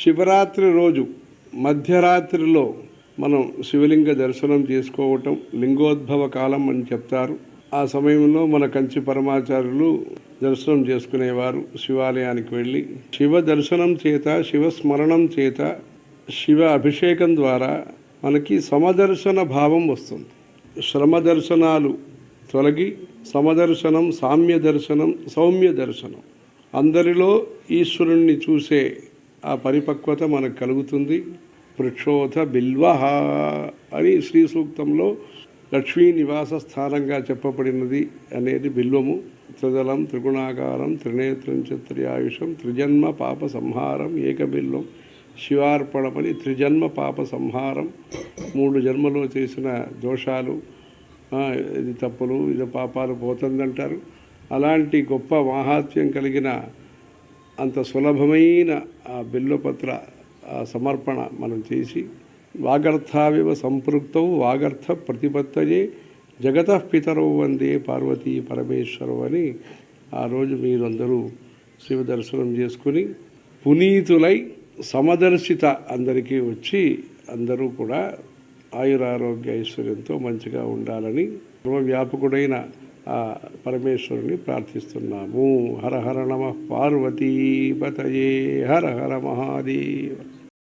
శివరాత్రి రోజు మధ్యరాత్రిలో మనం శివలింగ దర్శనం చేసుకోవటం లింగోద్భవ కాలం అని చెప్తారు. ఆ సమయంలో మన కంచి పరమాచార్యులు దర్శనం చేసుకునేవారు శివాలయానికి వెళ్ళి. శివ దర్శనం చేత శివ స్మరణం చేత శివ అభిషేకం ద్వారా మనకి సమదర్శన భావం వస్తుంది. శ్రమ దర్శనాలు తొలగి సమదర్శనం సామ్య దర్శనం సౌమ్య దర్శనం అందరిలో ఈశ్వరుణ్ణి చూసే ఆ పరిపక్వత మనకు కలుగుతుంది. వృక్షోథ బిల్వహ అని శ్రీ సూక్తంలో లక్ష్మీ నివాస స్థానంగా చెప్పబడినది అనేది బిల్వము. త్రిదలం త్రిగుణాకారం త్రినేత్రం చత్రియాయుషం త్రిజన్మ పాప సంహారం ఏకబిల్వం శివార్పణమని త్రిజన్మ పాప సంహారం మూడు జన్మలో చేసిన దోషాలు ఇది తప్పులు ఇది పాపాలు పోతుందంటారు. అలాంటి గొప్ప మాహాత్మ్యం కలిగిన అంత సులభమైన ఆ బిల్లుపత్ర సమర్పణ మనం చేసి వాగర్థావివ సంపృక్తౌ వాగర్థ ప్రతిపత్తయే జగత పితరౌ వందే పార్వతీ పరమేశ్వరు అని ఆ రోజు మీరందరూ శివ దర్శనం చేసుకుని పునీతులై సమదర్శిత అందరికీ వచ్చి అందరూ కూడా ఆయురారోగ్య ఐశ్వర్యంతో మంచిగా ఉండాలని సర్వవ్యాపకుడైన పరమేశ్వరుని ప్రార్థిస్తున్నాము. హర హర నమ పార్వతీ పతయే. హర హర మహాదేవ.